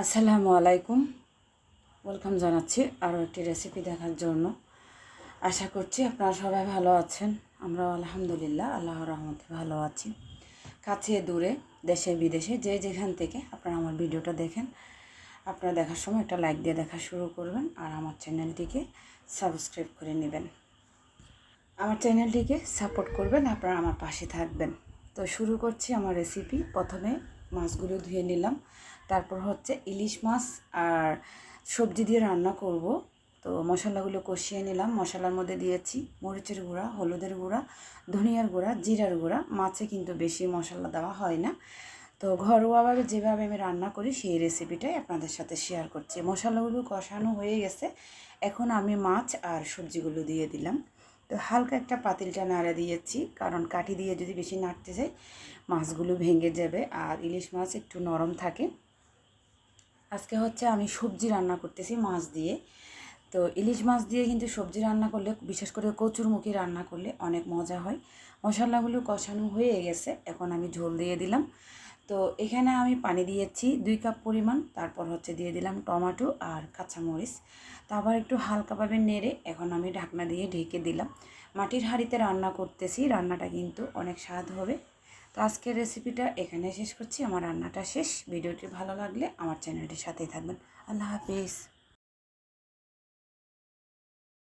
আসসালামু আলাইকুম। ওয়েলকাম জানাচ্ছি আরও একটি রেসিপি দেখার জন্য। আশা করছি আপনারা সবাই ভালো আছেন। আমরা আলহামদুলিল্লাহ আল্লাহ রহমতে ভালো আছি। কাছে দূরে, দেশে বিদেশে, যে যেখান থেকে আপনারা আমার ভিডিওটা দেখেন, আপনারা দেখার সময় একটা লাইক দিয়ে দেখা শুরু করবেন আর আমার চ্যানেলটিকে সাবস্ক্রাইব করে নেবেন। আমার চ্যানেলটিকে সাপোর্ট করবেন, আপনারা আমার পাশে থাকবেন। তো শুরু করছি আমার রেসিপি। প্রথমে মাছগুলো ধুয়ে নিলাম। তারপর হচ্ছে ইলিশ মাছ আর সবজি দিয়ে রান্না করব। তো মশলাগুলো কষিয়ে নিলাম। মশলার মধ্যে দিয়েছি মরিচের গুঁড়া, হলুদের গুঁড়া, ধনিয়ার গুঁড়া, জিরার গুঁড়া। মাছে কিন্তু বেশি মশলা দেওয়া হয় না। তো ঘরোয়াভাবে যেভাবে আমি রান্না করি সেই রেসিপিটাই আপনাদের সাথে শেয়ার করছি। মশলাগুলো কষানো হয়ে গেছে। এখন আমি মাছ আর সবজিগুলো দিয়ে দিলাম। তো হালকা একটা পাতিলটা নাড়া দিয়েছি, কারণ কাঠি দিয়ে যদি বেশি নাড়তে যাই, মাছগুলো ভেঙে যাবে আর ইলিশ মাছ একটু নরম থাকে। আজকে হচ্ছে আমি সবজি রান্না করতেছি মাছ দিয়ে। তো ইলিশ মাছ দিয়ে কিন্তু সবজি রান্না করলে, বিশেষ করে কচুরমুখী রান্না করলে অনেক মজা হয়। মশলাগুলো কষানো হয়ে গেছে, এখন আমি ঝোল দিয়ে দিলাম। তো এখানে আমি পানি দিয়েছি দুই কাপ পরিমাণ, তারপর হচ্ছে দিয়ে দিলাম টমাটো আর কাঁচামরিচ। তো আবার একটু হালকাভাবে নেড়ে এখন আমি ঢাকনা দিয়ে ঢেকে দিলাম। মাটির হাঁড়িতে রান্না করতেছি, রান্নাটা কিন্তু অনেক স্বাদ হবে। তো আজকের রেসিপিটা এখানে শেষ করছি, আমার রান্নাটা শেষ। ভিডিওটি ভালো লাগলে আমার চ্যানেলটির সাথেই থাকবেন। আল্লাহ হাফিজ।